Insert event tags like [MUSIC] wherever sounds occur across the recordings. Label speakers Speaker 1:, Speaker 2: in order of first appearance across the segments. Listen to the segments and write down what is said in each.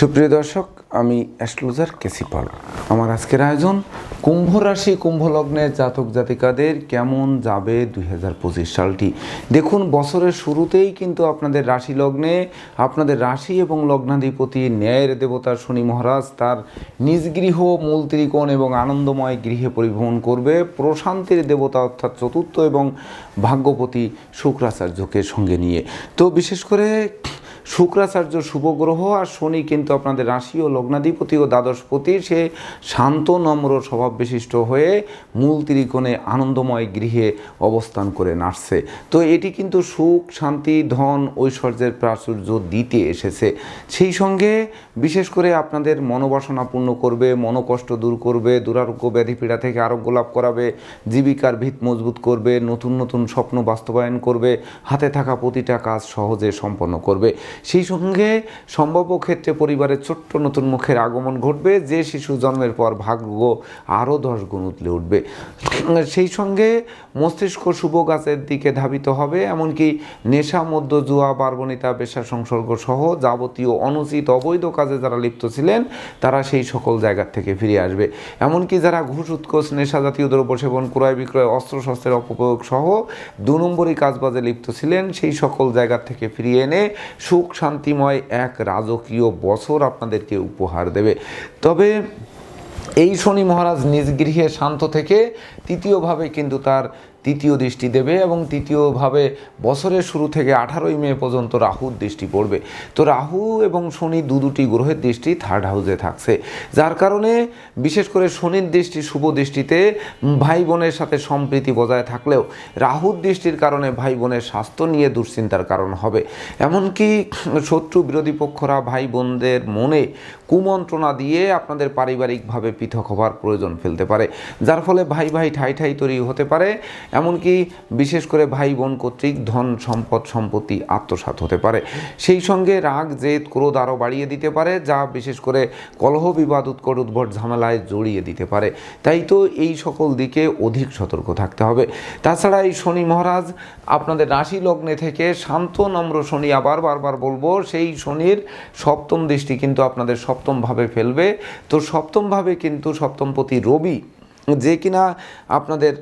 Speaker 1: সুপ্রিয় দর্শক, আমি অ্যাস্ট্রোলজার কেসি পাল। আমার আজকের আয়োজন, কুম্ভ রাশি, কুম্ভ লগ্নের জাতক জাতিকাদের কেমন যাবে দুই হাজার পঁচিশ সালটি? দেখুন, বছরের শুরুতেই কিন্তু আপনাদের রাশি লগ্নে, আপনাদের রাশি এবং লগ্নাধিপতি ন্যায়ের দেবতা শনি মহারাজ তার নিজ গৃহ, মূল ত্রিকোণ এবং আনন্দময় গৃহে পরিভ্রমণ করবে। প্রশান্তির দেবতা অর্থাৎ চতুর্থ এবং ভাগ্যপতি শুক্রাচার্যকে সঙ্গে নিয়ে। তো বিশেষ করে শুক্রাচার্য শুভ গ্রহ আর শনি কিন্তু আপনাদের রাশি ও লগ্নাধিপতি ও দ্বাদশপতি সে শান্ত, নম্র স্বভাব বিশিষ্ট হয়ে মূল ত্রিকোণে আনন্দময় গৃহে অবস্থান করে নাড়ছে তো এটি কিন্তু সুখ, শান্তি, ধন, ঐশ্বর্যের প্রাচুর্য দিতে এসেছে। সেই সঙ্গে বিশেষ করে আপনাদের মনোবাসনা পূর্ণ করবে, মনোকষ্ট দূর করবে, দুরারোগ্য ব্যাধি পীড়া থেকে আরোগ্য লাভ করাবে, জীবিকার ভিত মজবুত করবে, নতুন নতুন স্বপ্ন বাস্তবায়ন করবে, হাতে থাকা প্রতিটা কাজ সহজে সম্পন্ন করবে। সেই সঙ্গে সম্ভাব্য ক্ষেত্রে পরিবারের ছোট্ট নতুন মুখের আগমন ঘটবে, যে শিশু জন্মের পর ভাগ্য আরও দশ গুণ উতলে উঠবে। সেই সঙ্গে মস্তিষ্ক শুভ গাছের দিকে ধাবিত হবে, এমনকি নেশা মধ্য জুয়া বার্বণিতা পেশা, সংসর্গ সহ যাবতীয় অনুচিত অবৈধ কাজে যারা লিপ্ত ছিলেন, তারা সেই সকল জায়গার থেকে ফিরে আসবে। এমনকি যারা ঘুষ উৎকোষ নেশা জাতীয় দ্রব্য সেবন, ক্রয় বিক্রয় অস্ত্রশস্ত্রের অপপ্রয়োগ সহ দু নম্বরই কাজবাজে লিপ্ত ছিলেন, সেই সকল জায়গার থেকে ফিরিয়ে এনে সুখ শান্তিময় এক রাজকীয় বছর আপনাদেরকে উপহার দেবে। তবে এই শনি মহারাজ নিজ গৃহে শান্ত থেকে তৃতীয়ভাবে কিন্তু তার তৃতীয় দৃষ্টি দেবে এবং তৃতীয়ভাবে বছরের শুরু থেকে আঠারোই মে পর্যন্ত রাহুর দৃষ্টি পড়বে। তো রাহু এবং শনি দু দুটি গ্রহের দৃষ্টি থার্ড হাউসে থাকছে। যার কারণে বিশেষ করে শনির দৃষ্টি শুভ দৃষ্টিতে ভাই বোনের সাথে সম্প্রীতি বজায় থাকলেও রাহুর দৃষ্টির কারণে ভাই বোনের স্বাস্থ্য নিয়ে দুশ্চিন্তার কারণ হবে। এমনকি শত্রু বিরোধী পক্ষরা ভাই বোনদের মনে কুমন্ত্রণা দিয়ে আপনাদের পারিবারিকভাবে পৃথক হবার প্রয়োজন ফেলতে পারে। যার ফলে ভাই ভাই ঠাই ঠাই তৈরি হতে পারে এমনকি বিশেষ করে ভাই বোন কর্তৃক ধন সম্পদ সম্পত্তি আত্মসাৎ হতে পারে। সেই সঙ্গে রাগ, জেদ, ক্রোধ আরও বাড়িয়ে দিতে পারে, যা বিশেষ করে কলহ বিবাদ, উৎকট উদ্ভট ঝামেলায় জড়িয়ে দিতে পারে। তাই তো এই সকল দিকে অধিক সতর্ক থাকতে হবে। তাছাড়া এই শনি মহারাজ, আপনাদের রাশি লগ্নে থেকে শান্ত, নম্র শনি আবার বারবার বলব, সেই শনির সপ্তম দৃষ্টি কিন্তু আপনাদের সপ্তমভাবে ফেলবে। তো সপ্তমভাবে কিন্তু সপ্তমপতি রবি, যে কিনা আপনাদের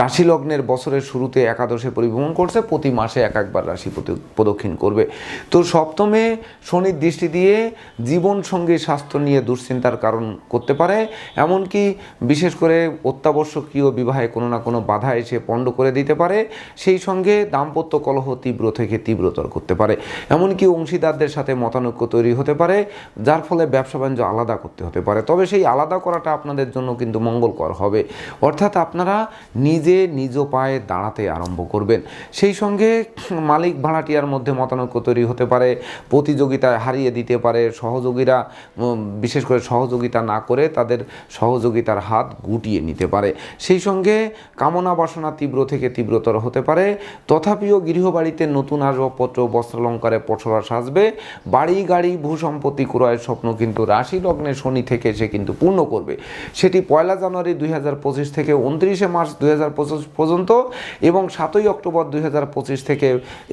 Speaker 1: রাশি লগ্নের বছরের শুরুতে একাদশে পরিভ্রমণ করছে, প্রতি মাসে এক একবার রাশি প্রদক্ষিণ করবে। তো সপ্তমে শনির দৃষ্টি দিয়ে জীবন সঙ্গী স্বাস্থ্য নিয়ে দুশ্চিন্তার কারণ করতে পারে, এমনকি বিশেষ করে অত্যাবশ্যকীয় বিবাহে কোনো না কোনো বাধা এসে পণ্ড করে দিতে পারে, সেই সঙ্গে দাম্পত্য কলহ তীব্র থেকে তীব্রতর করতে পারে। এমনকি অংশীদারদের সাথে মতানৈক্য তৈরি হতে পারে, যার ফলে ব্যবসা বাণিজ্য আলাদা করতে হতে পারে। তবে সেই আলাদা করাটা আপনাদের জন্য কিন্তু মঙ্গলকর হবে। অর্থাৎ আপনারা নিজে নিজ পায়ে দাঁড়াতে আরম্ভ করবেন। সেই সঙ্গে মালিক ভাড়াটিয়ার মধ্যে মতানৈক্য তৈরি হতে পারে প্রতিযোগিতায় হারিয়ে দিতে পারে, সহযোগীরা বিশেষ করে সহযোগিতা না করে তাদের সহযোগিতার হাত গুটিয়ে নিতে পারে। সেই সঙ্গে কামনা বাসনা তীব্র থেকে তীব্রতর হতে পারে। তথাপিও গৃহবাড়িতে নতুন আসবাবপত্র, বস্ত্রালঙ্কারে পছরা সাজবে। বাড়ি, গাড়ি, ভূ সম্পত্তি ক্রয়ের স্বপ্ন কিন্তু রাশি লগ্নে শনি থেকে সে কিন্তু পূর্ণ করবে। সেটি পয়লা জানুয়ারি দুই হাজার পঁচিশ থেকে উনত্রিশে মার্চ দুই পর্যন্ত এবং সাতই অক্টোবর দুই হাজার পঁচিশ থেকে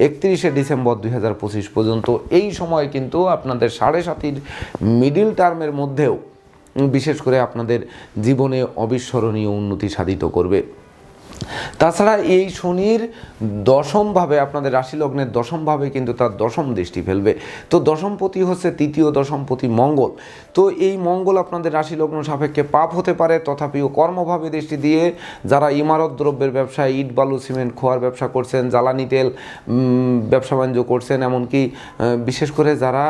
Speaker 1: একত্রিশে ডিসেম্বর দুই হাজার পঁচিশ পর্যন্ত। এই সময় কিন্তু আপনাদের সাড়ে সাতির মিডিল টার্মের মধ্যেও বিশেষ করে আপনাদের জীবনে অবিস্মরণীয় উন্নতি সাধিত করবে। তাছাড়া এই শনির দশমভাবে, আপনাদের রাশি লগ্নের দশমভাবে কিন্তু তার দশম দৃষ্টি ফেলবে। তো দশমপতি হচ্ছে তৃতীয় দশমপতি মঙ্গল। তো এই মঙ্গল আপনাদের রাশি লগ্ন সাপেক্ষে পাপ হতে পারে তথাপিও কর্মভাবে দৃষ্টি দিয়ে যারা ইমারত দ্রব্যের ব্যবসা ইট, বালু, সিমেন্ট, খোয়ার ব্যবসা করছেন, জ্বালানি তেল ব্যবসা বাণিজ্য করছেন, এমনকি বিশেষ করে যারা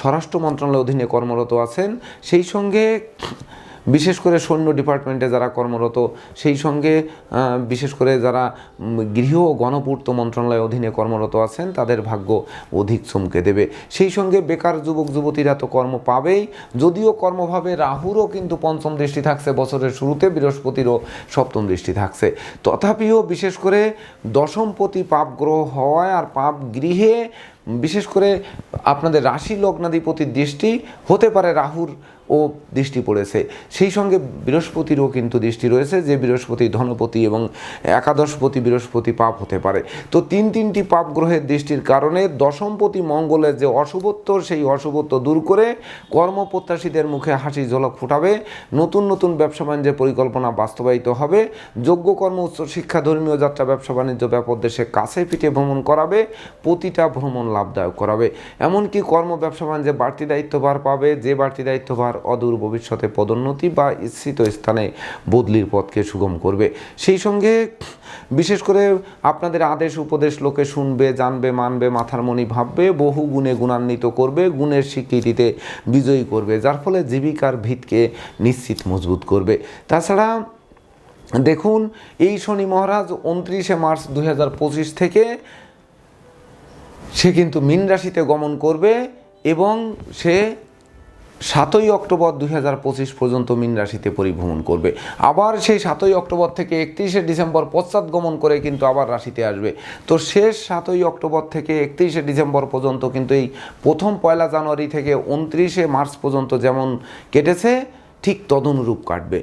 Speaker 1: স্বরাষ্ট্র মন্ত্রণালয়ের অধীনে কর্মরত আছেন, সেই সঙ্গে বিশেষ করে সৈন্য ডিপার্টমেন্টে যারা কর্মরত, সেই সঙ্গে বিশেষ করে যারা গৃহ ও গণপূর্ত মন্ত্রণালয়ের অধীনে কর্মরত আছেন, তাদের ভাগ্য অধিক চমকে দেবে। সেই সঙ্গে বেকার যুবক, যুবতীরা তো কর্ম পাবেই। যদিও কর্মভাবে রাহুরও কিন্তু পঞ্চম দৃষ্টি থাকছে, বছরের শুরুতে বৃহস্পতিরও সপ্তম দৃষ্টি থাকছে। তথাপিও বিশেষ করে দশমপতি পাপ গ্রহ হওয়ায় আর পাপ গৃহে বিশেষ করে আপনাদের রাশি লগ্নাধিপতির দৃষ্টি হতে পারে রাহুর ও দৃষ্টি পড়েছে। সেই সঙ্গে বৃহস্পতিরও কিন্তু দৃষ্টি রয়েছে যে বৃহস্পতি ধনপতি এবং একাদশপতি বৃহস্পতি পাপ হতে পারে। তো তিন তিনটি পাপ গ্রহের দৃষ্টির কারণে দশমপতি মঙ্গলের যে অশুভত্ব সেই অশুভত্ব দূর করে কর্মপ্রত্যাশীদের মুখে হাসি ঝলক ফুটাবে। নতুন নতুন ব্যবসা বাণিজ্যের পরিকল্পনা বাস্তবায়িত হবে। যোগ্য কর্ম, উচ্চ শিক্ষা, ধর্মীয় যাত্রা, ব্যবসা বাণিজ্য ব্যাপক দেশে কাছে পিঠে ভ্রমণ করাবে, প্রতিটা ভ্রমণ লাভদায়ক করাবে। এমনকি কর্ম ব্যবসা বাণিজ্যে বাড়তি দায়িত্বভার পাবে, যে বাড়তি দায়িত্বভার অদূর ভবিষ্যতে পদোন্নতি বা ইচ্ছিত স্থানে বদলির পথকে সুগম করবে। সেই সঙ্গে বিশেষ করে আপনাদের আদেশ উপদেশ লোকে শুনবে, জানবে, মানবে, মাথার মনি ভাববে, বহু গুণে গুণান্বিত করবে, গুণের স্বীকৃতিতে বিজয়ী করবে, যার ফলে জীবিকার ভিতকে নিশ্চিত মজবুত করবে। তাছাড়া দেখুন, এই শনি মহারাজ উনত্রিশে মার্চ দু হাজার পঁচিশ থেকে সে কিন্তু মীন রাশিতে গমন করবে এবং সে সাতই অক্টোবর দুই হাজার পঁচিশ পর্যন্ত মীন রাশিতে পরিভ্রমণ করবে। আবার সেই সাতই অক্টোবর থেকে একত্রিশে ডিসেম্বর পশ্চাৎগমন করে কিন্তু আবার রাশিতে আসবে। তো শেষ সাতই অক্টোবর থেকে একত্রিশে ডিসেম্বর পর্যন্ত কিন্তু এই প্রথম পয়লা জানুয়ারি থেকে উনত্রিশে মার্চ পর্যন্ত যেমন কেটেছে, ঠিক তদনুরূপ কাটবে।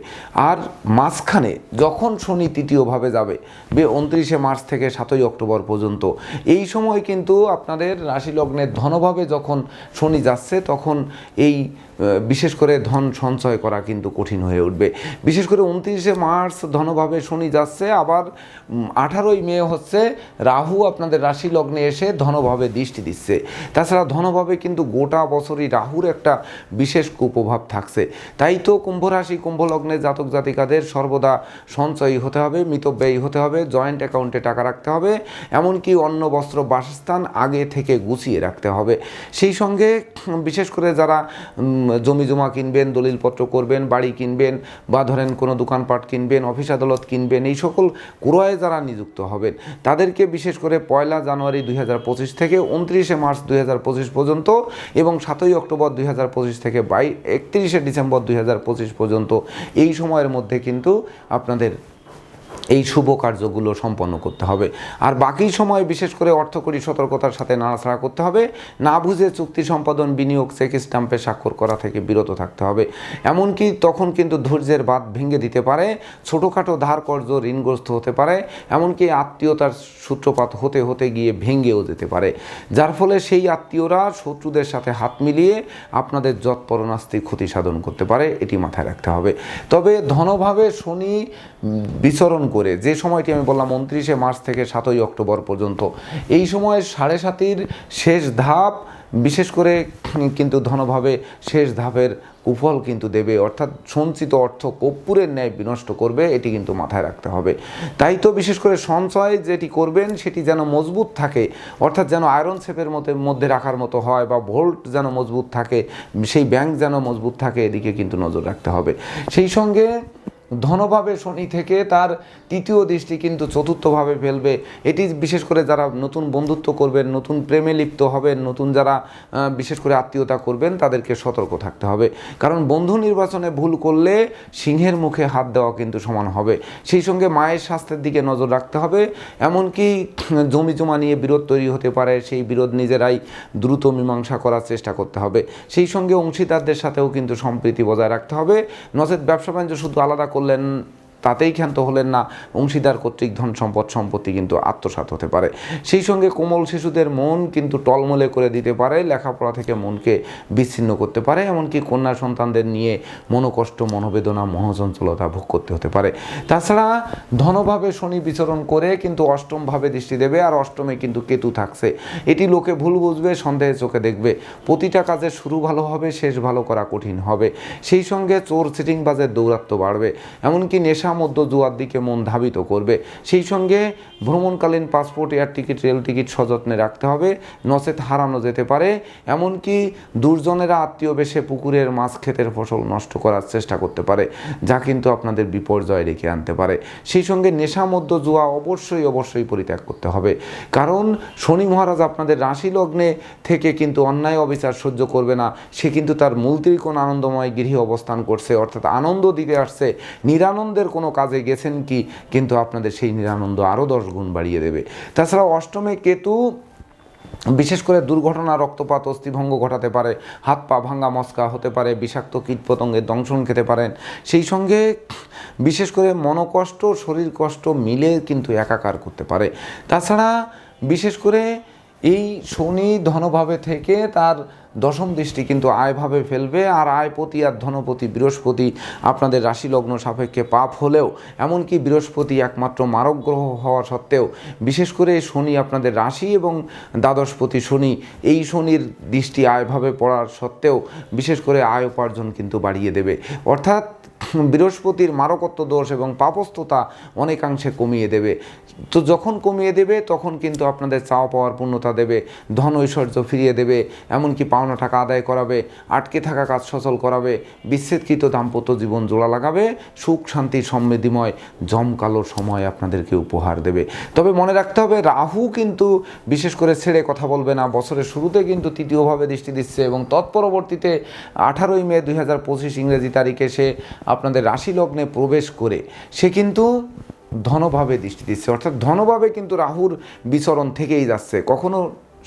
Speaker 1: আর মাঝখানে যখন শনি তৃতীয়ভাবে যাবে, বে উনত্রিশে মার্চ থেকে সাতই অক্টোবর পর্যন্ত, এই সময় কিন্তু আপনাদের রাশি লগ্নের ধনভাবে যখন শনি যাচ্ছে, তখন এই বিশেষ করে ধন সঞ্চয় করা কিন্তু কঠিন হয়ে উঠবে। বিশেষ করে উনত্রিশে মার্চ ধনভাবে শনি যাচ্ছে, আবার আঠারোই মে হচ্ছে রাহু আপনাদের রাশি লগ্নে এসে ধনভাবে দৃষ্টি দিচ্ছে। তাছাড়া ধনভাবে কিন্তু গোটা বছরই রাহুর একটা বিশেষ কুপ্রভাব থাকছে। তাই তো কুম্ভ রাশি, কুম্ভ লগ্নের জাতক জাতিকাদের সর্বদা সঞ্চয়ী হতে হবে, মিতব্যয়ী হতে হবে, জয়েন্ট অ্যাকাউন্টে টাকা রাখতে হবে, এমনকি অন্য বস্ত্র, বাসস্থান আগে থেকে গুছিয়ে রাখতে হবে। সেই সঙ্গে বিশেষ করে যারা জমি জমা কিনবেন, দলিলপত্র করবেন, বাড়ি কিনবেন বা ধরেন কোনো দোকানপাট কিনবেন, অফিস আদালত কিনবেন, এই সকল ক্রয়ে যারা নিযুক্ত হবেন, তাদেরকে বিশেষ করে পয়লা জানুয়ারি দুই হাজার পঁচিশ থেকে উনত্রিশে মার্চ দুই হাজার পঁচিশ পর্যন্ত এবং সাতই অক্টোবর দুই হাজার পঁচিশ থেকে বাই একত্রিশে ডিসেম্বর দুই হাজার পঁচিশ পর্যন্ত এই সময়ের মধ্যে কিন্তু আপনাদের এই শুভ কার্যগুলো সম্পন্ন করতে হবে। আর বাকি সময় বিশেষ করে অর্থকরী সতর্কতার সাথে নাড়াছাড়া করতে হবে। না বুঝে চুক্তি সম্পাদন, বিনিয়োগ, চেক স্ট্যাম্পে স্বাক্ষর করা থেকে বিরত থাকতে হবে। এমনকি তখন কিন্তু ধৈর্যের বাদ ভেঙে দিতে পারে, ছোটোখাটো ধার কর্য ঋণগ্রস্ত হতে পারে, এমনকি আত্মীয়তার সূত্রপাত হতে হতে গিয়ে ভেঙেও যেতে পারে। যার ফলে সেই আত্মীয়রা শত্রুদের সাথে হাত মিলিয়ে আপনাদের যৎপরণাস্তি ক্ষতি সাধন করতে পারে, এটি মাথায় রাখতে হবে। তবে ধনভাবে শনি বিচরণ করে। যে সময়টি আমি বললাম উনত্রিশে মার্চ থেকে সাতই অক্টোবর পর্যন্ত। এই সময় সাড়ে সাতির শেষ ধাপ, বিশেষ করে কিন্তু ধনভাবে শেষ ধাপের কুফল কিন্তু দেবে। অর্থাৎ সঞ্চিত অর্থ কর্পূরের ন্যায় বিনষ্ট করবে, এটি কিন্তু মাথায় রাখতে হবে। তাই তো বিশেষ করে সঞ্চয় যেটি করবেন, সেটি যেন মজবুত থাকে। অর্থাৎ যেন আয়রন সেপের মধ্যে মধ্যে রাখার মতো হয় বা ভোল্ট যেন মজবুত থাকে, সেই ব্যাংক যেন মজবুত থাকে, এদিকে কিন্তু নজর রাখতে হবে। সেই সঙ্গে ধনভাবে শনি থেকে তার তৃতীয় দৃষ্টি কিন্তু চতুর্থভাবে ফেলবে। এটি বিশেষ করে যারা নতুন বন্ধুত্ব করবেন, নতুন প্রেমে লিপ্ত হবেন, নতুন যারা বিশেষ করে আত্মীয়তা করবেন, তাদেরকে সতর্ক থাকতে হবে। কারণ বন্ধু নির্বাচনে ভুল করলে সিংহের মুখে হাত দেওয়া কিন্তু সমান হবে। সেই সঙ্গে মায়ের স্বাস্থ্যের দিকে নজর রাখতে হবে। এমনকি জমি জমা নিয়ে বিরোধ তৈরি হতে পারে, সেই বিরোধ নিজেরাই দ্রুত মীমাংসা করার চেষ্টা করতে হবে। সেই সঙ্গে অংশীদারদের সাথেও কিন্তু সম্প্রীতি বজায় রাখতে হবে। নচেত ব্যবসা বাণিজ্য শুধু আলাদা করলেন তাতেই ক্ষান্ত হলেন না। অংশীদার কর্তৃক ধন সম্পদ সম্পত্তি কিন্তু আত্মসাৎ হতে পারে। সেই সঙ্গে কোমল শিশুদের মন কিন্তু টলমলে করে দিতে পারে, লেখাপড়া থেকে মনকে বিচ্ছিন্ন করতে পারে, এমনকি কন্যা সন্তানদের নিয়ে মনোকষ্ট, মনোবেদনা, মনোচঞ্চলতা ভোগ করতে হতে পারে। তাছাড়া ধনভাবে শনি বিচরণ করে কিন্তু অষ্টমভাবে দৃষ্টি দেবে, আর অষ্টমে কিন্তু কেতু থাকছে। এটি লোকে ভুল বুঝবে, সন্দেহে চোখে দেখবে। প্রতিটা কাজের শুরু ভালো হবে, শেষ ভালো করা কঠিন হবে। সেই সঙ্গে চোর সিটিংবাজের দৌরাত্ম বাড়বে। এমনকি নেশা মধ্য জুয়ার দিকে মন ধাবিত করবে। সেই সঙ্গে ভ্রমণকালীন passport, air ticket, rail ticket সযত্নে রাখতে হবে। নচেত হারানো যেতে পারে। এমনকি দুর্জনেরা আত্মীয় বেশে পুকুরের মাছ ক্ষেতের ফসল নষ্ট করার চেষ্টা করতে পারে, যা কিন্তু আপনাদের বিপর্যয় ডেকে আনতে পারে। সেই সঙ্গে নেশা মধ্য জুয়া অবশ্যই অবশ্যই পরিত্যাগ করতে হবে। কারণ শনি মহারাজ আপনাদের রাশি লগ্নে থেকে কিন্তু অন্যায় অবিচার সহ্য করবে না। সে কিন্তু তার মূল ত্রিকোণ আনন্দময় গৃহে অবস্থান করছে, অর্থাৎ আনন্দ দিতে আসছে। নিরানন্দের কোনো কাজে গেছেন কি? কিন্তু আপনাদের সেই নিরানন্দ আরও দশ গুণ বাড়িয়ে দেবে। তাছাড়া অষ্টমে কেতু, বিশেষ করে দুর্ঘটনা, রক্তপাত, অস্থিভঙ্গ ঘটাতে পারে, হাত পা ভাঙ্গা, মস্কা হতে পারে, বিষাক্ত কীটপতঙ্গের দংশন খেতে পারেন। সেই সঙ্গে বিশেষ করে মনকষ্ট, শরীর কষ্ট মিলে কিন্তু একাকার করতে পারে। তাছাড়া বিশেষ করে এই শনি ধনভাবে থেকে তার দশম দৃষ্টি কিন্তু আয়ভাবে ফেলবে, আর আয়পতি আর ধনপতি বৃহস্পতি আপনাদের রাশি লগ্ন সাপেক্ষে পাপ হলেও, এমনকি বৃহস্পতি একমাত্র মারক গ্রহ হওয়া সত্ত্বেও, বিশেষ করে শনি আপনাদের রাশি এবং দ্বাদশপতি শনি, এই শনির দৃষ্টি আয়ভাবে পড়ার সত্ত্বেও বিশেষ করে আয় উপার্জন কিন্তু বাড়িয়ে দেবে। অর্থাৎ [LAUGHS] বৃহস্পতির মারকত্ব দোষ এবং পাপস্থতা অনেকাংশে কমিয়ে দেবে। তো যখন কমিয়ে দেবে, তখন কিন্তু আপনাদের চাওয়া পাওয়ার পূর্ণতা দেবে, ধন ঐশ্বর্য ফিরিয়ে দেবে, এমনকি পাওনা টাকা আদায় করাবে, আটকে থাকা কাজ সচল করাবে, বিচ্ছেদকৃত দাম্পত্য জীবন জোড়া লাগাবে, সুখ, শান্তি, সমৃদ্ধিময়, জমকালো সময় আপনাদেরকে উপহার দেবে। তবে মনে রাখতে হবে, রাহু কিন্তু বিশেষ করে ছেড়ে কথা বলবে না। বছরের শুরুতে কিন্তু তৃতীয়ভাবে দৃষ্টি দিচ্ছে এবং তৎপরবর্তীতে আঠারোই মে দুই হাজার পঁচিশ ইংরেজি তারিখে সে আপনাদের রাশি লগ্নে প্রবেশ করে সে কিন্তু ধনভাবে দৃষ্টি দিচ্ছে। অর্থাৎ ধনভাবে কিন্তু রাহুর বিচরণ থেকেই যাচ্ছে। কখনো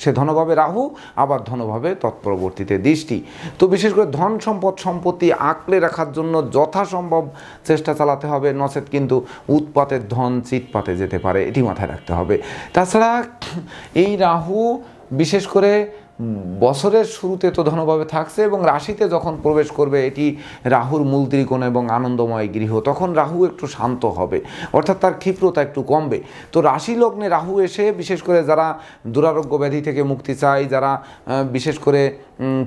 Speaker 1: সে ধনভাবে রাহু, আবার ধনভাবে তৎপরবর্তীতে দৃষ্টি। তো বিশেষ করে ধন সম্পদ, সম্পত্তি আঁকড়ে রাখার জন্য যথাসম্ভব চেষ্টা চালাতে হবে। নচেত কিন্তু উৎপাতের ধন চিৎপাতে যেতে পারে, এটি মাথায় রাখতে হবে। তাছাড়া এই রাহু বিশেষ করে বছরের শুরুতে তো ধনভাবে থাকছে এবং রাশিতে যখন প্রবেশ করবে এটি রাহুর মূল ত্রিকোণ এবং আনন্দময় গৃহ তখন রাহু একটু শান্ত হবে অর্থাৎ তার ক্ষিপ্রতা একটু কমবে। তো রাশি লগ্নে রাহু এসে বিশেষ করে যারা দুরারোগ্য ব্যাধি থেকে মুক্তি চায় যারা বিশেষ করে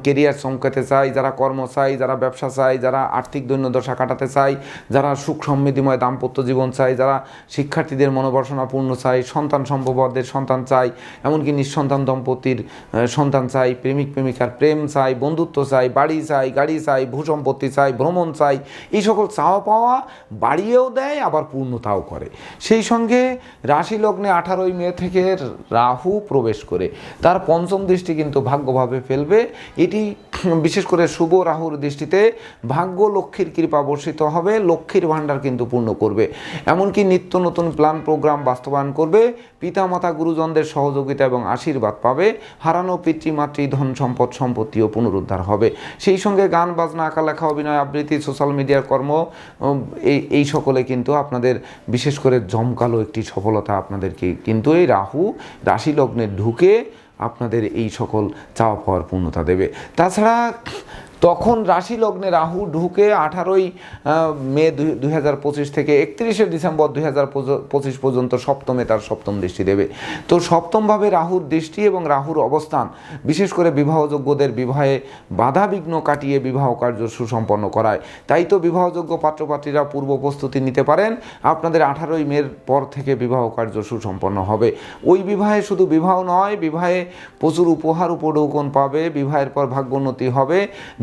Speaker 1: কেরিয়ার চমকাতে চায় যারা কর্ম চায় যারা ব্যবসা চায় যারা আর্থিক দৈন্যদশা কাটাতে চায় যারা সুখ সমৃদ্ধিময় দাম্পত্য জীবন চায় যারা শিক্ষার্থীদের মনোবাসনা পূর্ণ চায় সন্তান সম্ভবদের সন্তান চায় এমনকি নিঃসন্তান দম্পতির আহ, সন্তান চাই, প্রেমিক প্রেমিকার প্রেম চাই, বন্ধুত্ব চাই, বাড়ি চাই, গাড়ি চাই ভূসম্পত্তি চাই, ভ্রমণ চাই, এই সকল চাওয়া পাওয়া বাড়িয়েও দেয়, আবার পূর্ণতাও করে। সেই সঙ্গে রাশি লগ্নে আঠারোই মে থেকে রাহু প্রবেশ করে। তার পঞ্চম দৃষ্টি কিন্তু ভাগ্যভাবে ফেলবে। এটি বিশেষ করে শুভ রাহুর দৃষ্টিতে ভাগ্য লক্ষ্মীর কৃপা বর্ষিত হবে, লক্ষ্মীর ভাণ্ডার কিন্তু পূর্ণ করবে। এমনকি নিত্য নতুন প্ল্যান, প্রোগ্রাম বাস্তবায়ন করবে, পিতামাতা, গুরুজনদের সহযোগিতা এবং আশীর্বাদ পাবে, হারানো পিতৃমাতৃ ধন সম্পদ, সম্পত্তিও পুনরুদ্ধার হবে। সেই সঙ্গে গান, বাজনা আঁকা লেখা অভিনয়, আবৃত্তি সোশ্যাল মিডিয়ার কর্ম এই এই সকলে কিন্তু আপনাদের বিশেষ করে জমকালো একটি সফলতা আপনাদেরকে কিন্তু এই রাহু রাশি লগ্নে ঢুকে আপনাদের এই সকল চাওয়া পাওয়ার পূর্ণতা দেবে। তাছাড়া তখন রাশি লগ্নে রাহু ঢুকে আঠারোই মে দুই হাজার পঁচিশ থেকে একত্রিশে ডিসেম্বর দুই হাজার পঁচিশ পর্যন্ত সপ্তমে তার সপ্তম দৃষ্টি দেবে। তো সপ্তমভাবে রাহুর দৃষ্টি এবং রাহুর অবস্থান, বিশেষ করে বিবাহযোগ্যদের বিবাহে বাধা বিঘ্ন কাটিয়ে বিবাহ কার্য সুসম্পন্ন করায়। তাই তো বিবাহযোগ্য পাত্রপাত্রীরা পূর্ব প্রস্তুতি নিতে পারেন। আপনাদের আঠারোই মের পর থেকে বিবাহ কার্য সুসম্পন্ন হবে। ওই বিবাহে শুধু বিবাহ নয়, বিবাহে প্রচুর উপহার উপঢৌকন পাবে, বিবাহের পর ভাগ্যোন্নতি হবে।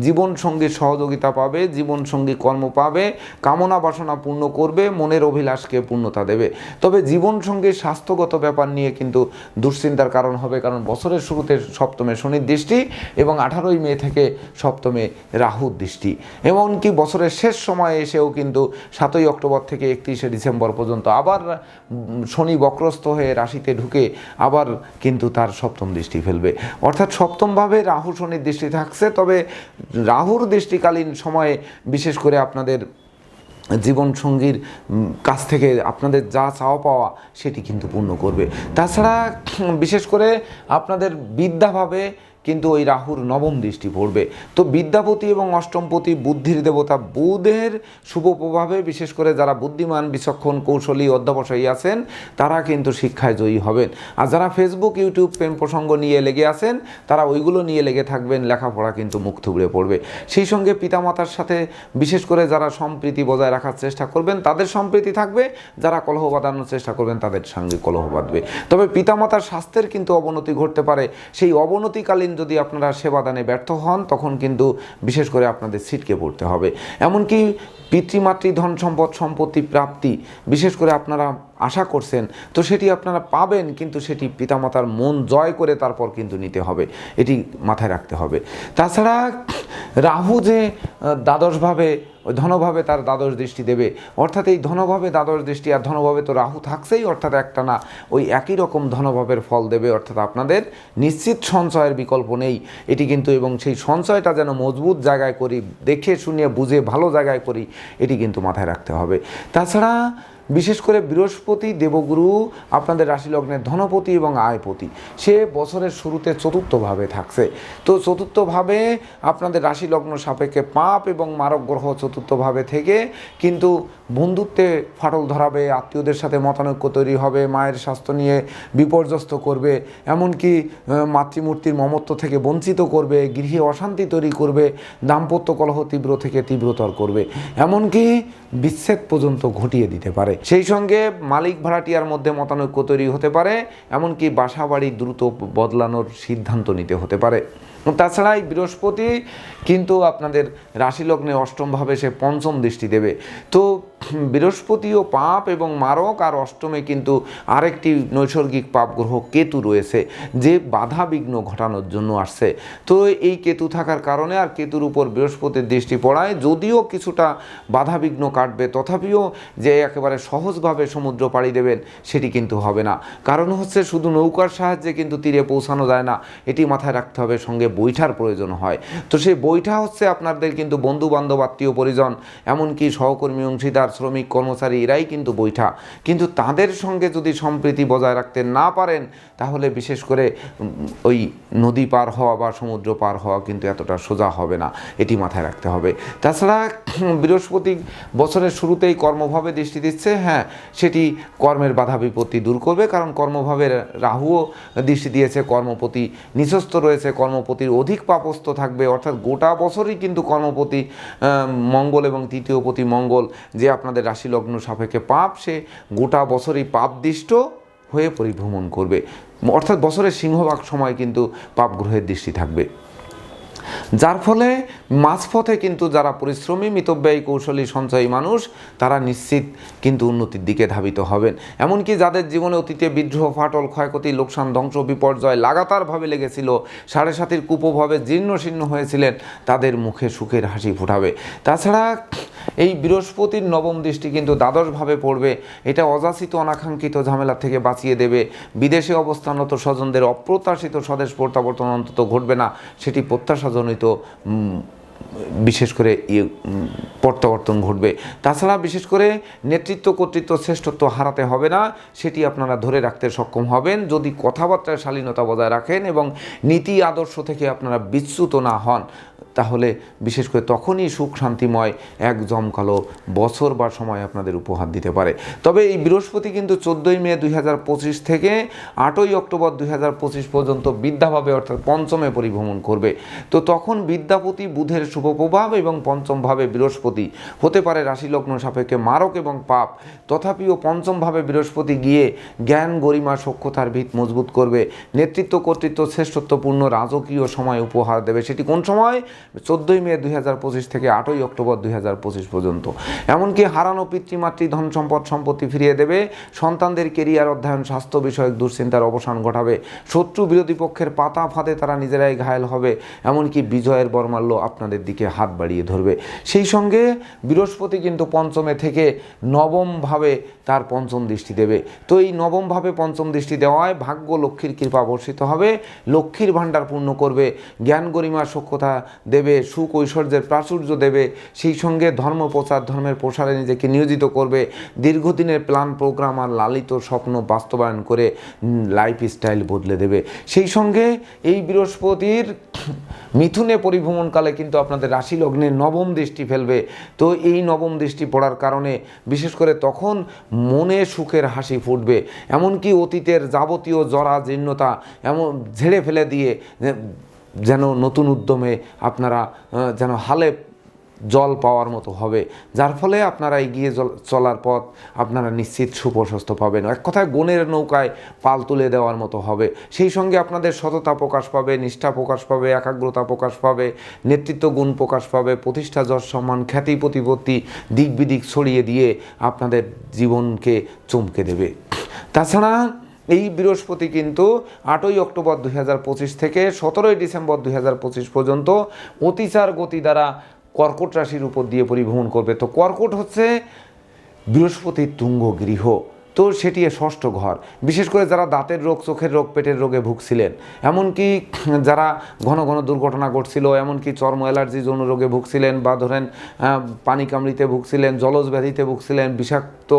Speaker 1: জীবন সঙ্গীর সহযোগিতা পাবে জীবন সঙ্গী কর্ম পাবে, কামনা বাসনা পূর্ণ করবে, মনের অভিলাষকে পূর্ণতা দেবে। তবে জীবন সঙ্গীর স্বাস্থ্যগত ব্যাপার নিয়ে কিন্তু দুশ্চিন্তার কারণ হবে, কারণ বছরের শুরুতে সপ্তমে শনির দৃষ্টি এবং আঠারোই মে থেকে সপ্তমে রাহুর দৃষ্টি। এমনকি বছরের শেষ সময়ে এসেও কিন্তু সাতই অক্টোবর থেকে একত্রিশে ডিসেম্বর পর্যন্ত আবার শনি বক্রস্থ হয়ে রাশিতে ঢুকে আবার কিন্তু তার সপ্তম দৃষ্টি ফেলবে। অর্থাৎ সপ্তমভাবে রাহু শনির দৃষ্টি থাকছে, তবে রাহুর দৃষ্টিকালীন সময়ে বিশেষ করে আপনাদের জীবনসঙ্গীর সঙ্গীর কাছ থেকে আপনাদের যা চাওয়া পাওয়া সেটি কিন্তু পূর্ণ করবে। তাছাড়া বিশেষ করে আপনাদের বিদ্যাভাবে কিন্তু ওই রাহুর নবম দৃষ্টি পড়বে। তো বিদ্যাপতি এবং অষ্টমপতি বুদ্ধির দেবতা বুধের শুভ প্রভাবে, বিশেষ করে যারা বুদ্ধিমান, বিচক্ষণ, কৌশলী, অধ্যাবসায়ী আছেন, তারা কিন্তু শিক্ষায় জয়ী হবেন। আর যারা ফেসবুক ইউটিউব প্রেম প্রসঙ্গ নিয়ে লেগে আছেন, তারা ওইগুলো নিয়ে লেগে থাকবেন, লেখাপড়া কিন্তু মুখ থুবড়ে পড়বে। সেই সঙ্গে পিতামাতার সাথে, বিশেষ করে যারা সম্প্রীতি বজায় রাখার চেষ্টা করবেন, তাদের সম্প্রীতি থাকবে, যারা কলহ বাঁধানোর চেষ্টা করবেন, তাদের সঙ্গে কলহ বাঁধবে। তবে পিতামাতার স্বাস্থ্যের কিন্তু অবনতি ঘটতে পারে। সেই অবনতিকালীন যদি আপনারা সেবাদানে ব্যর্থ হন, তখন কিন্তু বিশেষ করে আপনাদের সিটকে পড়তে হবে। এমনকি পিতৃমাতৃ ধন সম্পদ সম্পত্তি প্রাপ্তি, বিশেষ করে আপনারা আশা করছেন, তো সেটি আপনারা পাবেন, কিন্তু সেটি পিতামাতার মন জয় করে তারপর কিন্তু নিতে হবে। এটি মাথায় রাখতে হবে। তাছাড়া রাহু যে দ্বাদশভাবে, ধনভাবে তার দ্বাদশ দৃষ্টি দেবে, অর্থাৎ এই ধনভাবে দ্বাদশ দৃষ্টি আর ধনভাবে তো রাহু থাকছেই, অর্থাৎ একটা না, ওই একই রকম ধনভাবের ফল দেবে, অর্থাৎ আপনাদের নিশ্চিত সঞ্চয়ের বিকল্প নেই। এটি কিন্তু এবং সেই সঞ্চয়টা যেন মজবুত জায়গায় করি, দেখে শুনে বুঝে, ভালো জায়গায় করি, এটি কিন্তু মাথায় রাখতে হবে। তাছাড়া বিশেষ করে বৃহস্পতি দেবগুরু আপনাদের রাশি লগ্নের ধনপতি এবং আয়পতি। সে বছরের শুরুতে চতুর্থভাবে থাকছে। তো চতুর্থভাবে আপনাদের রাশি লগ্ন সাপেক্ষে পাপ এবং মারক গ্রহ চতুর্থভাবে থেকে কিন্তু বন্ধুত্বে ফাটল ধরাবে, আত্মীয়দের সাথে মতানৈক্য তৈরি হবে, মায়ের স্বাস্থ্য নিয়ে বিপর্যস্ত করবে, এমনকি মাতৃমূর্তির মমত্ব থেকে বঞ্চিত করবে, গৃহে অশান্তি তৈরি করবে, দাম্পত্য কলহ তীব্র থেকে তীব্রতর করবে। এমনকি বিচ্ছেদ পর্যন্ত ঘটিয়ে দিতে পারে। সেই সঙ্গে মালিক ভাড়াটিয়ার মধ্যে মতানৈক্য তৈরি হতে পারে, এমনকি বাসা বাড়ি দ্রুত বদলানোর সিদ্ধান্ত নিতে হতে পারে। তাছাড়া এই বৃহস্পতি কিন্তু আপনাদের রাশি লগ্নে অষ্টমভাবে সে পঞ্চম দৃষ্টি দেবে। তো বৃহস্পতিও পাপ এবং মারক আর অষ্টমে কিন্তু আরেকটি নৈসর্গিক পাপ গ্রহ কেতু রয়েছে, যে বাধা বিঘ্ন ঘটানোর জন্য আসছে। তো এই কেতু থাকার কারণে আর কেতুর উপর বৃহস্পতির দৃষ্টি পড়ায়, যদিও কিছুটা বাধা বিঘ্ন কাটবে, তথাপিও যে একেবারে সহজভাবে সমুদ্র পাড়ি দেবেন সেটি কিন্তু হবে না। কারণ হচ্ছে শুধু নৌকার সাহায্যে কিন্তু তীরে পৌঁছানো যায় না, এটি মাথায় রাখতে হবে সঙ্গে বৈঠার প্রয়োজন হয়। তো সেই বৈঠা হচ্ছে আপনাদের কিন্তু বন্ধু বান্ধব আত্মীয় পরিজন, এমনকি সহকর্মী, অংশীদার, শ্রমিক, কর্মচারী, এরাই কিন্তু বৈঠা কিন্তু তাদের সঙ্গে যদি সম্প্রীতি বজায় রাখতে না পারেন, তাহলে বিশেষ করে ওই নদী পার হওয়া বা সমুদ্র পার হওয়া কিন্তু এতটা সোজা হবে না। এটি মাথায় রাখতে হবে। তাছাড়া বৃহস্পতি বছরের শুরুতেই কর্মভাবে দৃষ্টি দিচ্ছে হ্যাঁ সেটি কর্মের বাধা বিপত্তি দূর করবে, কারণ কর্মভাবের রাহুও দৃষ্টি দিয়েছে, কর্মপতি নিঃস্ব রয়েছে, কর্মপতির অধিক পাপস্থ থাকবে, অর্থাৎ গোটা বছরই কিন্তু কর্মপতি মঙ্গল এবং তৃতীয়পতি মঙ্গল যে আপনাদের রাশি লগ্ন সাপেক্ষে পাপ, সে গোটা বছরই পাপদিষ্ট হয়ে পরিভ্রমণ করবে। অর্থাৎ বছরের সিংহভাগ সময় কিন্তু পাপ গ্রহের দৃষ্টি থাকবে। যার ফলে মাঝপথে কিন্তু যারা পরিশ্রমী, মিতব্যয়ী, কৌশলী, সঞ্চয়ী মানুষ, তারা নিশ্চিত কিন্তু উন্নতির দিকে ধাবিত হবেন। এমনকি যাদের জীবনে অতীতে বিদ্রোহ, ফাটল, ক্ষয়ক্ষতি, লোকসান, ধ্বংস, বিপর্যয় লাগাতারভাবে লেগেছিল, সাড়ে সাতির কুপভাবে জীর্ণ শীর্ণ হয়েছিলেন, তাদের মুখে সুখের হাসি ফোটাবে। তাছাড়া এই বৃহস্পতির নবম দৃষ্টি কিন্তু দ্বাদশভাবে পড়বে। এটা অযাচিত, অনাকাঙ্ক্ষিত ঝামেলা থেকে বাঁচিয়ে দেবে। বিদেশে অবস্থানরত স্বজনদের অপ্রত্যাশিত স্বদেশ প্রত্যাবর্তন অন্তত ঘটবে না, সেটি উম, বিশেষ করে প্রত্যাবর্তন ঘটবে। তাছাড়া বিশেষ করে নেতৃত্ব কর্তৃত্ব শ্রেষ্ঠত্ব হারাতে হবে না সেটি আপনারা ধরে রাখতে সক্ষম হবেন। যদি কথাবার্তায় শালীনতা বজায় রাখেন এবং নীতি আদর্শ থেকে আপনারা বিচ্যুত না হন তাহলে বিশেষ করে তখনই সুখ শান্তিময় এক জমকালো বছর বা সময় আপনাদের উপহার দিতে পারে। তবে এই বৃহস্পতি কিন্তু চোদ্দোই মে দুই হাজার পঁচিশ থেকে আটই অক্টোবর দুই হাজার পঁচিশ পর্যন্ত বিদ্যাভাবে অর্থাৎ পঞ্চমে পরিভ্রমণ করবে। তো তখন বিদ্যাপতি বুধের শুভ প্রভাব এবং পঞ্চমভাবে বৃহস্পতি হতে পারে রাশিলগ্ন সাপেক্ষে মারক এবং পাপ। তথাপিও পঞ্চমভাবে বৃহস্পতি গিয়ে জ্ঞান, গরিমা, সক্ষতার ভিত মজবুত করবে। নেতৃত্ব কর্তৃত্ব শ্রেষ্ঠত্বপূর্ণ রাজকীয় সময় উপহার দেবে। সেটি কোন সময়? চোদ্দোই মে দুই হাজার পঁচিশ থেকে আটই অক্টোবর দুই হাজার পঁচিশ পর্যন্ত। এমনকি হারানো পিতৃমাতৃ ধন সম্পদ সম্পত্তি ফিরিয়ে দেবে, সন্তানদের কেরিয়ার অধ্যয়ন, স্বাস্থ্য বিষয়ক দুশ্চিন্তার অবসান ঘটাবে, শত্রু বিরোধী পক্ষের পাতা ফাঁদে তারা নিজেরাই ঘায়েল হবে, এমনকি বিজয়ের বর্মাল্য আপনাদের দিকে হাত বাড়িয়ে ধরবে। সেই সঙ্গে বৃহস্পতি কিন্তু পঞ্চমে থেকে নবমভাবে তার পঞ্চম দৃষ্টি দেবে। তো এই নবমভাবে পঞ্চম দৃষ্টি দেওয়ায় ভাগ্য লক্ষ্মীর কৃপা বর্ষিত হবে, লক্ষ্মীর ভাণ্ডার পূর্ণ করবে, জ্ঞান গরিমা সক্ষতা দেবে সুখ ঐশ্বর্যের প্রাচুর্য দেবে, সেই সঙ্গে ধর্ম প্রচার, ধর্মের প্রসারে নিজেকে নিয়োজিত করবে। দীর্ঘদিনের প্ল্যান প্রোগ্রাম আর লালিত স্বপ্ন বাস্তবায়ন করে লাইফ স্টাইল বদলে দেবে। সেই সঙ্গে এই বৃহস্পতির মিথুনে পরিভ্রমণকালে কিন্তু আপনাদের রাশি লগ্নে নবম দৃষ্টি ফেলবে। তো এই নবম দৃষ্টি পড়ার কারণে বিশেষ করে তখন মনে সুখের হাসি ফুটবে। এমনকি অতীতের যাবতীয় জরা জীর্ণতা এমন ঝেড়ে ফেলে দিয়ে যেন নতুন উদ্যমে আপনারা যেন হালে জল পাওয়ার মতো হবে। যার ফলে আপনারা এগিয়ে চলার পথ আপনারা নিশ্চিত সুপ্রশস্ত পাবেন। এক কথায় গণের নৌকায় পাল তুলে দেওয়ার মতো হবে। সেই সঙ্গে আপনাদের সততা প্রকাশ পাবে, নিষ্ঠা প্রকাশ পাবে, একাগ্রতা প্রকাশ পাবে, নেতৃত্ব গুণ প্রকাশ পাবে, প্রতিষ্ঠা, যশ, সম্মান, খ্যাতি, প্রতিপত্তি দিক বিদিক ছড়িয়ে দিয়ে আপনাদের জীবনকে চমকে দেবে। তাছাড়া এই বৃহস্পতি কিন্তু আটই অক্টোবর দু হাজার পঁচিশ থেকে সতেরোই ডিসেম্বর দুই হাজার পঁচিশ পর্যন্ত অতিচার গতি দ্বারা কর্কট রাশির উপর দিয়ে পরিভ্রমণ করবে। তো কর্কট হচ্ছে বৃহস্পতির তুঙ্গ গৃহ তো সেটি ষষ্ঠ ঘর। বিশেষ করে যারা দাঁতের রোগ, চোখের রোগ, পেটের রোগে ভুগছিলেন। এমনকি যারা ঘন ঘন দুর্ঘটনা ঘটছিল, এমনকি চর্ম অ্যালার্জি যৌন রোগে ভুগছিলেন বা ধরেন পানি কামড়িতে ভুগছিলেন, জলজ ব্যাধিতে ভুগছিলেন, বিষাক্ত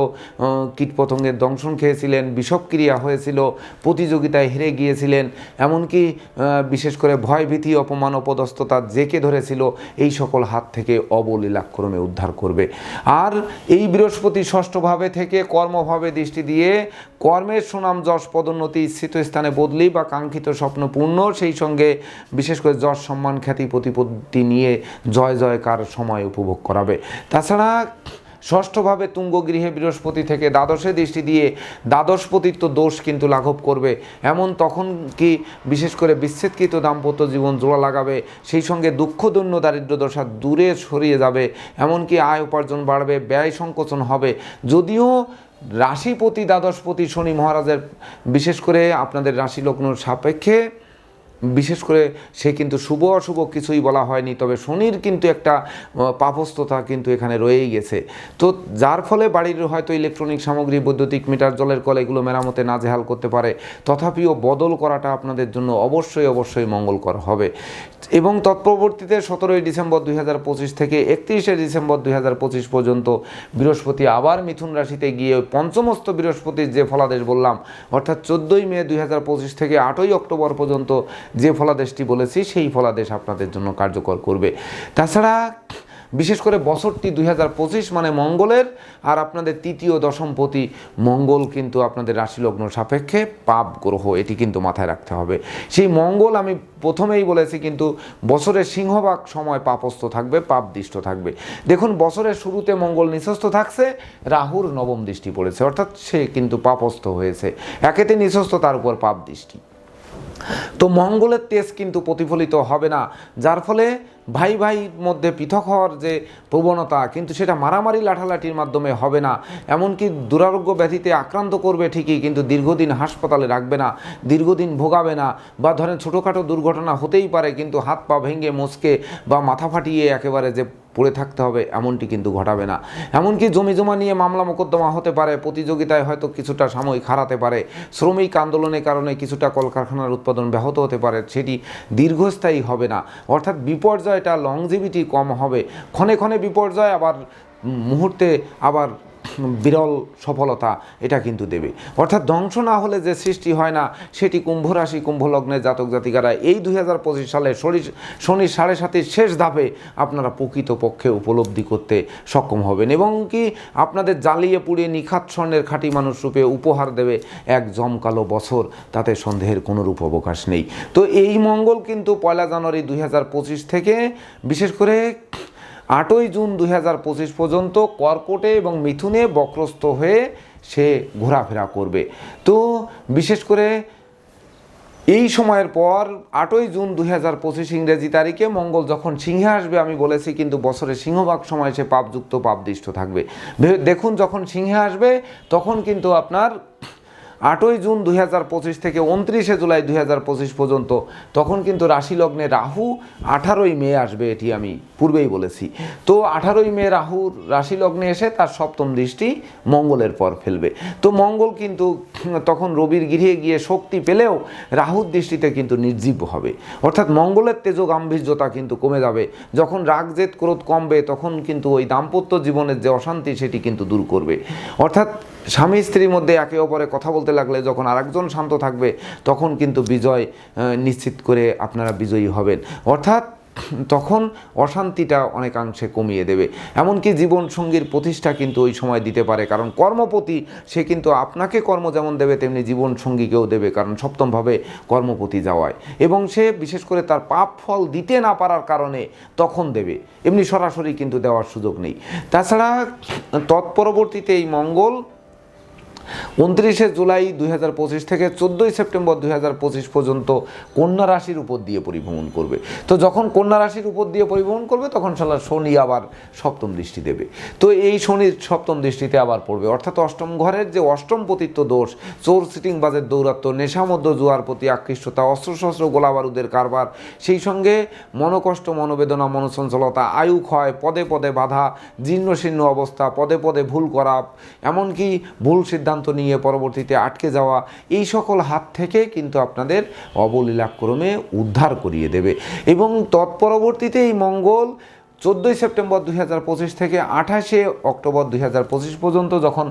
Speaker 1: কীটপতঙ্গের দংশন খেয়েছিলেন, বিষক্রিয়া হয়েছিল, প্রতিযোগিতায় হেরে গিয়েছিলেন, এমনকি বিশেষ করে ভয়ভীতি, অপমান, অপদস্থতা জেকে ধরেছিল, এই সকল হাত থেকে অবলীলাক্রমে উদ্ধার করবে। আর এই বৃহস্পতি ষষ্ঠভাবে থেকে কর্মভাবে দৃষ্টি দিয়ে, কর্মের সুনাম যশ পদোন্নতি স্থিত স্থানে বদলি বা কাঙ্ক্ষিত স্বপ্ন পূর্ণ, সেই সঙ্গে বিশেষ করে যশ সম্মান খ্যাতি প্রতিপত্তি নিয়ে জয় জয়কার সময় উপভোগ করাবে। তাছাড়া ষষ্ঠভাবে তুঙ্গগৃহে বৃহস্পতি থেকে দ্বাদশে দৃষ্টি দিয়ে দ্বাদশপতিত্ব দোষ কিন্তু লাঘব করবে। এমন তখন কি বিশেষ করে বিচ্ছেদকৃত দাম্পত্য জীবন জোড়া লাগাবে, সেই সঙ্গে দুঃখ, দৈন্য দারিদ্র দশা দূরে সরিয়ে যাবে। এমনকি আয় উপার্জন বাড়বে, ব্যয় সংকোচন হবে। যদিও রাশিপতি দ্বাদশপতি শনি মহারাজের বিশেষ করে আপনাদের রাশি লগ্ন সাপেক্ষে বিশেষ করে সে কিন্তু শুভ অশুভ কিছুই বলা হয়নি, তবে শনির কিন্তু একটা পাপস্থতা কিন্তু এখানে রয়েই গেছে। তো যার ফলে বাড়ির হয়তো ইলেকট্রনিক সামগ্রী, বৈদ্যুতিক মিটার, জলের কল এগুলো মেরামতে নাজেহাল করতে পারে, তথাপিও বদল করাটা আপনাদের জন্য অবশ্যই অবশ্যই মঙ্গলকর হবে। এবং তৎপরবর্তীতে সতেরোই ডিসেম্বর দুই হাজার পঁচিশ থেকে একত্রিশে ডিসেম্বর দুই হাজার পঁচিশ পর্যন্ত বৃহস্পতি আবার মিথুন রাশিতে গিয়ে পঞ্চমস্ত বৃহস্পতির যে ফলাদেশ বললাম, অর্থাৎ চোদ্দোই মে দুই হাজার পঁচিশ থেকে আটই অক্টোবর পর্যন্ত যে ফলাদেশটি বলেছি, সেই ফলাদেশ আপনাদের জন্য কার্যকর করবে। তাছাড়া, বিশেষ করে বছরটি দুই হাজার পঁচিশ মানে মঙ্গলের, আর আপনাদের তৃতীয় দশমপতি মঙ্গল কিন্তু আপনাদের রাশিলগ্ন সাপেক্ষে পাপ গ্রহ, এটি কিন্তু মাথায় রাখতে হবে। সেই মঙ্গল আমি প্রথমেই বলেছি কিন্তু বছরের সিংহভাগ সময় পাপস্থ থাকবে পাপ দৃষ্ট থাকবে। দেখুন, বছরের শুরুতে মঙ্গল নিঃস্বস্থ থাকছে, রাহুর নবম দৃষ্টি পড়েছে, অর্থাৎ সে কিন্তু পাপস্থ হয়েছে। একেতে নিঃস্বস্থ, তার উপর পাপ দৃষ্টি তো মঙ্গলের তেজ কিন্তু প্রতিফলিত হবে না, যার ফলে ভাই ভাই মধ্যে পৃথক হওয়ার যে প্রবণতা, কিন্তু সেটা মারামারি লাঠালাঠির মাধ্যমে হবে না। এমনকি দুরারোগ্য ব্যাধিতে আক্রান্ত করবে ঠিকই, কিন্তু দীর্ঘদিন হাসপাতালে রাখবে না, দীর্ঘদিন ভোগাবে না, বা ধরেন ছোটোখাটো দুর্ঘটনা হতেই পারে, কিন্তু হাত পা ভেঙে মচকে বা মাথা ফাটিয়ে একেবারে যে পড়ে থাকতে হবে, এমনটি কিন্তু ঘটাবে না। এমনকি জমি জমা নিয়ে মামলা মোকদ্দমা হতে পারে, প্রতিযোগিতায় হয়তো কিছুটা সাময়িক হারাতে পারে, শ্রমিক আন্দোলনের কারণে কিছুটা কলকারখানার উৎপাদন ব্যাহত হতে পারে, সেটি দীর্ঘস্থায়ী হবে না। অর্থাৎ বিপর্যয়টা লংজিভিটি কম হবে। ক্ষণে ক্ষণে বিপর্যয়, আবার মুহূর্তে আবার বিরল সফলতা এটা কিন্তু দেবে। অর্থাৎ ধ্বংস না হলে যে সৃষ্টি হয় না, সেটি কুম্ভ রাশি কুম্ভ লগ্নের জাতক জাতিকারা এই দুই হাজার পঁচিশ সালে শনি শনির সাড়ে সাতের শেষ ধাপে আপনারা প্রকৃতপক্ষে উপলব্ধি করতে সক্ষম হবেন এবং কি আপনাদের জ্বালিয়ে পুড়িয়ে নিখাত স্বর্ণের খাঁটি মানুষ রূপে উপহার দেবে এক জমকালো বছর, তাতে সন্দেহের কোনো রূপ অবকাশ নেই। তো এই মঙ্গল কিন্তু পয়লা জানুয়ারি দুই হাজার পঁচিশ থেকে, বিশেষ করে আটই জুন দু হাজার পঁচিশ পর্যন্ত কর্কটে এবং মিথুনে বক্রস্থ হয়ে সে ঘোরাফেরা করবে। তো বিশেষ করে এই সময়ের পর আটই জুন দুই হাজার পঁচিশ ইংরেজি তারিখে মঙ্গল যখন সিংহে আসবে, আমি বলেছি কিন্তু বছরের সিংহভাগ সময় সে পাপযুক্ত, পাপদৃষ্ট থাকবে। দেখুন যখন সিংহে আসবে, তখন কিন্তু আপনার আটই জুন দুই হাজার পঁচিশ থেকে উনত্রিশে জুলাই দুই হাজার পঁচিশ পর্যন্ত, তখন কিন্তু রাশি লগ্নে রাহু আঠারোই মে আসবে, এটি আমি পূর্বেই বলেছি। তো আঠারোই মে রাহুর রাশি লগ্নে এসে তার সপ্তম দৃষ্টি মঙ্গলের পর ফেলবে। তো মঙ্গল কিন্তু তখন রবির গৃহে গিয়ে শক্তি পেলেও রাহুর দৃষ্টিতে কিন্তু নির্জীব হবে। অর্থাৎ মঙ্গলের তেজ গাম্ভীর্যতা কিন্তু কমে যাবে। যখন রাগ জেদ ক্রোধ কমবে, তখন কিন্তু ওই দাম্পত্য জীবনের যে অশান্তি, সেটি কিন্তু দূর করবে। অর্থাৎ স্বামী স্ত্রীর মধ্যে একে অপরে কথা বলতে লাগলে যখন আরেকজন শান্ত থাকবে, তখন কিন্তু বিজয় নিশ্চিত করে আপনারা বিজয়ী হবেন। অর্থাৎ তখন অশান্তিটা অনেকাংশে কমিয়ে দেবে। এমনকি জীবন সঙ্গীর প্রতিষ্ঠা কিন্তু ওই সময় দিতে পারে, কারণ কর্মপতি, সে কিন্তু আপনাকে কর্ম যেমন দেবে, তেমনি জীবন সঙ্গীকেও দেবে, কারণ সপ্তমভাবে কর্মপতি যাওয়ায়। এবং সে বিশেষ করে তার পাপ ফল দিতে না পারার কারণে তখন দেবে। এমনি সরাসরি কিন্তু দেওয়ার সুযোগ নেই। তাছাড়া তৎপরবর্তীতে এই মঙ্গল উনত্রিশে জুলাই দুই হাজার পঁচিশ থেকে চোদ্দোই সেপ্টেম্বর দুই হাজার পঁচিশ পর্যন্ত কন্যা রাশির উপর দিয়ে পরিভ্রমণ করবে। তো যখন কন্যা রাশির উপর দিয়ে পরিভ্রমণ করবে, তখন সালা শনি আবার সপ্তম দৃষ্টি দেবে। তো এই শনির সপ্তম দৃষ্টিতে আবার পড়বে। অর্থাৎ অষ্টম ঘরের যে অষ্টম পতিত্ব দোষ, চোর সিটিং বাজের দৌরাত্ম নেশামধ্য জুয়ার প্রতি আকৃষ্টতা, অস্ত্রশস্ত্র, গোলাবারুদের কারবার, সেই সঙ্গে মনোকষ্ট, মনোবেদনা মনোচঞ্চলতা আয়ু ক্ষয়, পদে পদে বাধা, জীর্ণশীর্ণ অবস্থা, পদে পদে ভুল করা, এমনকি ভুল সিদ্ধান্ত নিয়ে পরবর্তীতে আটকে যাওয়া এই সকল হাত থেকে কিন্তু আপনাদের অবলীলাক্রমে উদ্ধার করিয়ে দেবে। এবং তৎপরবর্তীতে এই মঙ্গল চোদ্দোই সেপ্টেম্বর দুই হাজার পঁচিশ থেকে আঠাশে অক্টোবর দুই হাজার পঁচিশ পর্যন্ত যখন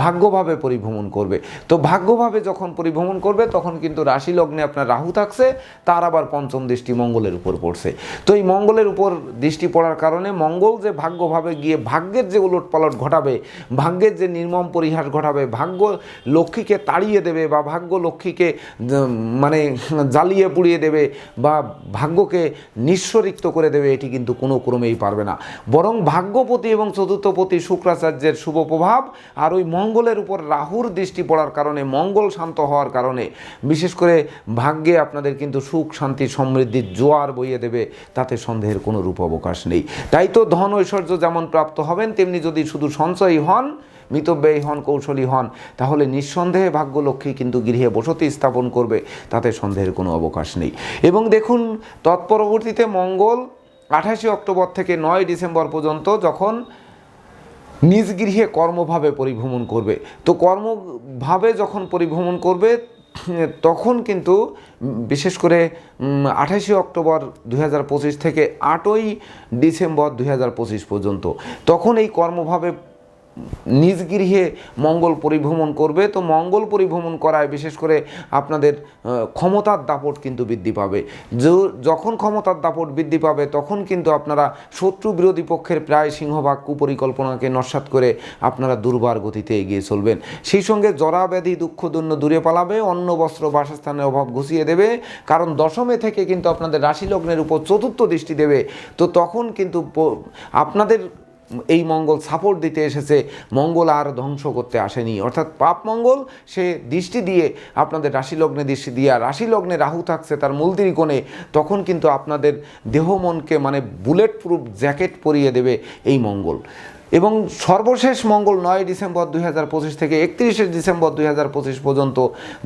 Speaker 1: ভাগ্যভাবে পরিভ্রমণ করবে। তো ভাগ্যভাবে যখন পরিভ্রমণ করবে, তখন কিন্তু রাশি লগ্নে আপনার রাহু থাকছে, তার আবার পঞ্চম দৃষ্টি মঙ্গলের উপর পড়ছে। তো এই মঙ্গলের উপর দৃষ্টি পড়ার কারণে মঙ্গল যে ভাগ্যভাবে গিয়ে ভাগ্যের যে উলট পালট ঘটাবে, ভাগ্যের যে নির্মম পরিহাস ঘটাবে, ভাগ্য লক্ষ্মীকে তাড়িয়ে দেবে বা ভাগ্য লক্ষ্মীকে মানে জ্বালিয়ে পুড়িয়ে দেবে বা ভাগ্যকে নিঃস্বরিক্ত করে দেবে, এটি কিন্তু কোনো ক্রমেই পারবে না। বরং ভাগ্যপতি এবং চতুর্থপতি শুক্রাচার্যের শুভ প্রভাব আর ওই মঙ্গলের উপর রাহুর দৃষ্টি পড়ার কারণে, মঙ্গল শান্ত হওয়ার কারণে, বিশেষ করে ভাগ্যে আপনাদের কিন্তু সুখ, শান্তি সমৃদ্ধির জোয়ার বইয়ে দেবে, তাতে সন্দেহের কোনো রূপ অবকাশ নেই। তাই তো ধন ঐশ্বর্য যেমন প্রাপ্ত হবেন, তেমনি যদি শুধু সঞ্চয়ী হন, মিতব্যয়ী হন, কৌশলী হন, তাহলে নিঃসন্দেহে ভাগ্যলক্ষ্মী কিন্তু গৃহে বসতি স্থাপন করবে, তাতে সন্দেহের কোনো অবকাশ নেই। এবং দেখুন, তৎপরবর্তীতে মঙ্গল আঠাশে অক্টোবর থেকে নয় ডিসেম্বর পর্যন্ত যখন নিজ গৃহে কর্মভাবে পরিভ্রমণ করবে। তো কর্মভাবে যখন পরিভ্রমণ করবে, তখন কিন্তু বিশেষ করে আঠাশে অক্টোবর দু হাজার পঁচিশ থেকে আটই ডিসেম্বর দুই হাজার পঁচিশ পর্যন্ত, তখন এই কর্মভাবে নিজ গৃহে মঙ্গল পরিভ্রমণ করবে, তো মঙ্গল পরিভ্রমণ করায় বিশেষ করে আপনাদের ক্ষমতার দাপট কিন্তু বৃদ্ধি পাবে। যখন ক্ষমতার দাপট বৃদ্ধি পাবে, তখন কিন্তু আপনারা শত্রু বিরোধী পক্ষের প্রায় সিংহভাগ কুপরিকল্পনাকে নস্বাত করে আপনারা দুর্বার গতিতে এগিয়ে চলবেন। সেই সঙ্গে জরা ব্যাধি দুঃখ দুন্য দূরে পালাবে, অন্ন, বস্ত্র, বাসস্থানের অভাব ঘুষিয়ে দেবে, কারণ দশমে থেকে কিন্তু আপনাদের রাশি লগ্নের উপর চতুর্থ দৃষ্টি দেবে, তো তখন কিন্তু আপনাদের এই মঙ্গল সাপোর্ট দিতে এসেছে। মঙ্গল আর ধ্বংস করতে আসেনি। অর্থাৎ পাপ মঙ্গল, সে দৃষ্টি দিয়ে আপনাদের রাশি লগ্নে দৃষ্টি দিয়ে, আর রাশি লগ্নে রাহু থাকছে তার মূল ত্রিকোণে, তখন কিন্তু আপনাদের দেহ মনকে মানে বুলেট প্রুফ জ্যাকেট পরিয়ে দেবে এই মঙ্গল। এবং সর্বশেষ মঙ্গল নয় ডিসেম্বর দুই হাজার পঁচিশ থেকে একত্রিশে ডিসেম্বর দুই হাজার পঁচিশ পর্যন্ত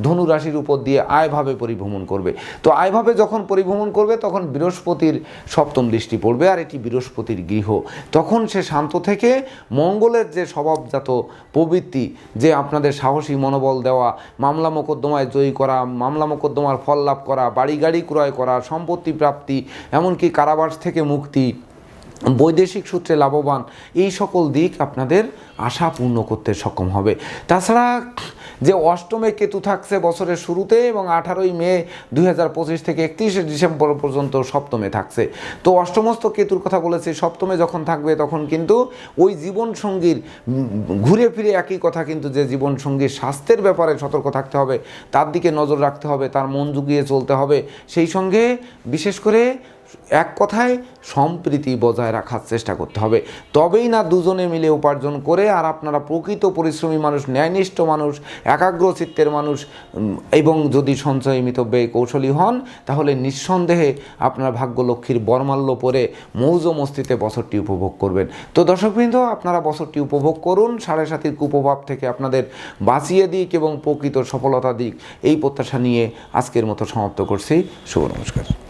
Speaker 1: ধনু রাশির উপর দিয়ে আয়ভাবে পরিভ্রমণ করবে। তো আয়ভাবে যখন পরিভ্রমণ করবে, তখন বৃহস্পতির সপ্তম দৃষ্টি পড়বে আর এটি বৃহস্পতির গৃহ। তখন সে শান্ত থেকে মঙ্গলের যে স্বভাবজাত প্রবৃত্তি, যে আপনাদের সাহসী মনোবল দেওয়া, মামলা মোকদ্দমায় জয়ী করা, মামলা মোকদ্দমার ফল লাভ করা বাড়ি গাড়ি ক্রয় করা, সম্পত্তি প্রাপ্তি, এমনকি কারাবাস থেকে মুক্তি বৈদেশিক সূত্রে লাভবান এই সকল দিক আপনাদের আশা পূর্ণ করতে সক্ষম হবে। তাছাড়া যে অষ্টমে কেতু থাকছে বছরের শুরুতে এবং আঠারোই মে দু হাজার পঁচিশ থেকে একত্রিশে ডিসেম্বর পর্যন্ত সপ্তমে থাকছে। তো অষ্টমস্ত কেতুর কথা বলেছি, সপ্তমে যখন থাকবে তখন কিন্তু ওই জীবন সঙ্গীর ঘুরে ফিরে একই কথা কিন্তু যে জীবন সঙ্গীর স্বাস্থ্যের ব্যাপারে সতর্ক থাকতে হবে, তার দিকে নজর রাখতে হবে, তার মন জুগিয়ে চলতে হবে। সেই সঙ্গে বিশেষ করে এক কথায় সম্প্রীতি বজায় রাখার চেষ্টা করতে হবে। তবেই না দুজনে মিলে উপার্জন করে আর আপনারা প্রকৃত পরিশ্রমী মানুষ, ন্যায়নিষ্ঠ মানুষ, একাগ্র চিত্তের মানুষ এবং যদি সঞ্চয় মিতব্যয়ী কৌশলী হন, তাহলে নিঃসন্দেহে আপনার ভাগ্যলক্ষ্মীর বর্মাল্য পরে মৌজ মস্তিতে বছরটি উপভোগ করবেন। তো দর্শকবৃন্দ, আপনারা বছরটি উপভোগ করুন, সাড়ে সাতির কুপ্রভাব থেকে আপনাদের বাঁচিয়ে দিক এবং প্রকৃত সফলতা দিক, এই প্রত্যাশা নিয়ে আজকের মতো সমাপ্ত করছি। শুভ নমস্কার।